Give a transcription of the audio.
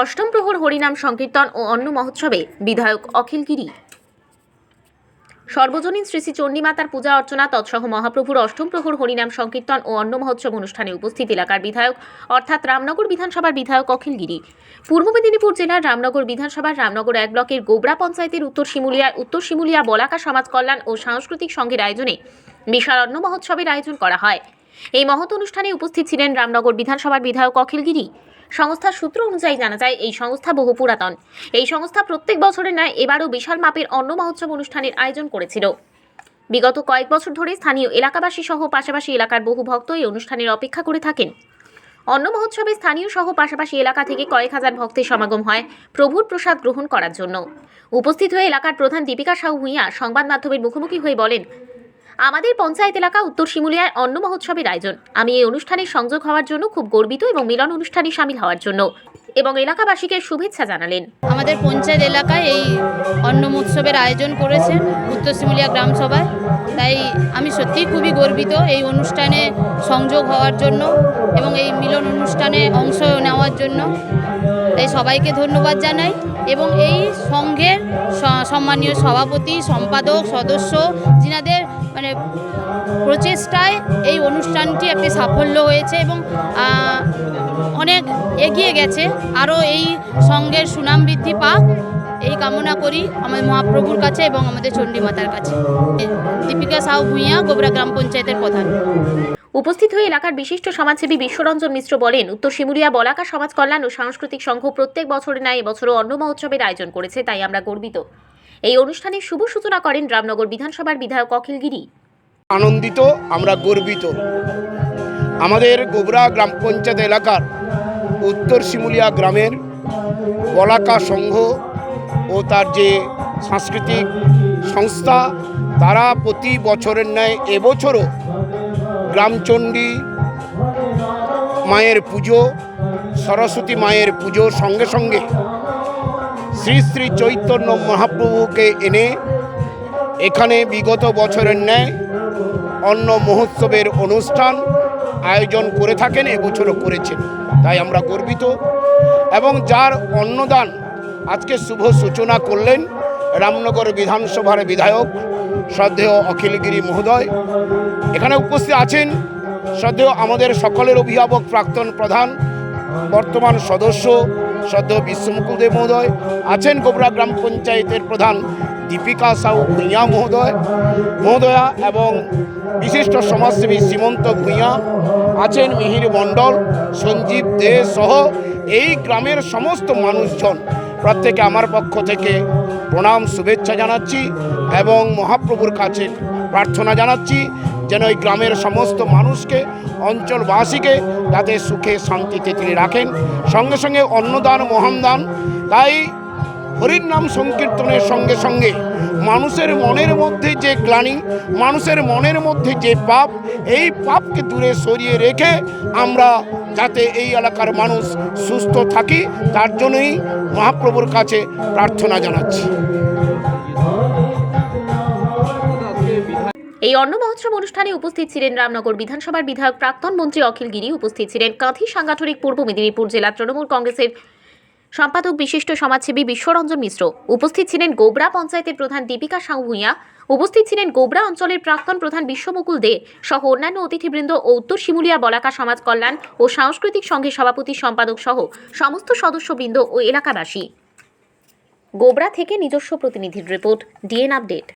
অষ্টম প্রহর হরিনাম সংকীর্তন ও অন্ন মহোৎসবে বিধায়ক অখিল গিরি। সর্বজনীন শ্রী শ্রী চণ্ডীমাতার পূজা অর্চনা, তৎসহ মহাপ্রভুর অষ্টম প্রহর, হরিনাম সংকীর্তন ও অন্ন মহোৎসব অনুষ্ঠানে উপস্থিত এলাকার বিধায়ক, অর্থাৎ রামনগর বিধানসভার বিধায়ক অখিল গিরি। পূর্ব মেদিনীপুর জেলার রামনগর বিধানসভার রামনগর এক ব্লকের গোবরা পঞ্চায়েতের উত্তর শিমুলিয়ার উত্তর শিমুলিয়া বলাকা সমাজ কল্যাণ ও সাংস্কৃতিক সংঘের আয়োজনে বিশাল অন্ন মহোৎসবের আয়োজন করা হয়। এই মহৎ অনুষ্ঠানে উপস্থিত ছিলেন রামনগর বিধানসভার বিধায়ক অখিল গিরি। সংস্থার সূত্র অনুযায়ী জানা যায়, এই সংস্থা বহু পুরাতন। এই সংস্থা প্রত্যেক বছরের ন্যায় এবারও বিশাল মাপের অন্ন মহোৎসব অনুষ্ঠানের আয়োজন করেছিল। বিগত কয়েক বছর ধরে স্থানীয় এলাকাবাসী সহ পাশাপাশি এলাকার বহু ভক্ত এই অনুষ্ঠানের অপেক্ষা করে থাকেন। অন্ন মহোৎসবে স্থানীয় সহ পাশাপাশি এলাকা থেকে কয়েক হাজার ভক্তের সমাগম হয় প্রভুর প্রসাদ গ্রহণ করার জন্য। উপস্থিত হয়ে এলাকার প্রধান দীপিকা সাহু ভূঁইয়া, সংবাদ মাধ্যমের মুখোমুখি হয়ে বলেন আমাদের পঞ্চায়েত এলাকা উত্তর শিমুলিয়ায় অন্ন মহোৎসবের আয়োজন। আমি এই অনুষ্ঠানে সংযোগ হওয়ার জন্য খুব গর্বিত এবং মিলন অনুষ্ঠানে সামিল হওয়ার জন্য। এবং এলাকাবাসীকে শুভেচ্ছা জানালেন। আমাদের পঞ্চায়েত এলাকায় এই অন্ন মহোৎসবের আয়োজন করেছেন উত্তর শিমুলিয়া গ্রাম সভায়। তাই আমি সত্যিই খুবই গর্বিত এই অনুষ্ঠানে সংযোগ হওয়ার জন্য এবং এই মিলন অনুষ্ঠানে অংশ নেওয়ার জন্য। তাই সবাইকে ধন্যবাদ জানাই এবং এই সংঘের সম্মানীয় সভাপতি, সম্পাদক, সদস্য যিনাদের মানে প্রচেষ্টায় এই অনুষ্ঠানটি একটি সাফল্য হয়েছে এবং অনেক এগিয়ে গেছে। আরও এই সঙ্গের সুনাম বৃদ্ধি পাক। এই কামনা করি আমাদের মহাপ্রভুর কাছে এবং আমাদের চণ্ডী মাতার কাছে। দীপিকা সাউ ভূঁইয়া, গোবরা গ্রাম পঞ্চায়েতের প্রধান। উপস্থিত হয়ে এলাকার বিশিষ্ট সমাজসেবী বিশ্বরঞ্জন মিশ্র বলেন, উত্তর শিমুলিয়া বলাকা সমাজ কল্যাণ ও সাংস্কৃতিক সংঘ প্রত্যেক বছরের ন্যায় এবছরও অন্ন মহোৎসবের আয়োজন করেছে, তাই আমরা গর্বিত। এই অনুষ্ঠানের শুভ সূচনা করেন রামনগর বিধানসভার বিধায়ক অখিল গিরি। আনন্দিত, আমরা গর্বিত। আমাদের গোবরা গ্রাম পঞ্চায়েত এলাকার উত্তর শিমুলিয়া গ্রামের বলাকা সংঘ ও তার যে সাংস্কৃতিক সংস্থা, তারা প্রতি বছরের ন্যায় এবছরও গ্রামচণ্ডী মায়ের পুজো, সরস্বতী মায়ের পুজোর সঙ্গে সঙ্গে শ্রী শ্রী চৈতন্য মহাপ্রভুকে এনে এখানে বিগত বছরের ন্যায় অন্ন মহোৎসবের অনুষ্ঠান আয়োজন করে থাকেন, এবছরও করেছেন। তাই আমরা গর্বিত এবং যার অন্নদান আজকে শুভ সূচনা করলেন রামনগর বিধানসভার বিধায়ক শ্রদ্ধেয় অখিলগিরি মহোদয়। এখানে উপস্থিত আছেন শ্রদ্ধেয় আমাদের সকলের অভিভাবক প্রাক্তন প্রধান, বর্তমান সদস্য শ্রদ্ধেয় বিশ্বমুকুলদেব মহোদয়, আছেন গোবরা গ্রাম পঞ্চায়েতের প্রধান দীপিকা সাউ ভূঁইয়া মহোদয়, মহোদয়া এবং বিশিষ্ট সমাজসেবী শ্রীমন্ত ভূঁইয়া, আছেন মিহির মণ্ডল, সঞ্জীব দে সহ এই গ্রামের সমস্ত মানুষজন প্রত্যেকে আমার পক্ষ থেকে প্রণাম, শুভেচ্ছা জানাচ্ছি এবং মহাপ্রভুর কাছে প্রার্থনা জানাচ্ছি যেন এই গ্রামের সমস্ত মানুষকে, অঞ্চলবাসীকে যাতে সুখে শান্তিতে তিনি রাখেন। সঙ্গে সঙ্গে অন্নদান মহানদান তাই হরির নাম সংকীর্তনের সঙ্গে সঙ্গে মানুষের মনের মধ্যে যে গ্লানি, মানুষের মনের মধ্যে যে পাপ, এই পাপকে দূরে সরিয়ে রেখে আমরা যাতে এই এলাকার মানুষ সুস্থ থাকি, তার জন্যই মহাপ্রভুর কাছে প্রার্থনা জানাচ্ছি। এই অন্ন মহোৎসব অনুষ্ঠানে উপস্থিত ছিলেন রামনগর বিধানসভার বিধায়ক প্রাক্তন মন্ত্রী অখিল গিরি, উপস্থিত ছিলেন কাঁথি সাংগঠনিক পূর্ব মেদিনীপুর জেলা তৃণমূল কংগ্রেসের সম্পাদক বিশিষ্ট সমাজসেবী বিশ্বরঞ্জন মিশ্র। উপস্থিত ছিলেন গোবরা পঞ্চায়েতের প্রধান দীপিকা সাউ উপস্থিত ছিলেন গোবরা অঞ্চলের প্রাক্তন প্রধান বিশ্বমুকুল দে সহ অন্যান্য অতিথিবৃন্দ ও উত্তর শিমুলিয়া বলাকা সমাজ কল্যাণ ও সাংস্কৃতিক সংঘের সভাপতি সম্পাদক সহ সমস্ত সদস্যবৃন্দ ও এলাকাবাসী। গোবরা থেকে নিজস্ব প্রতিনিধির রিপোর্ট, ডিএন আপডেট।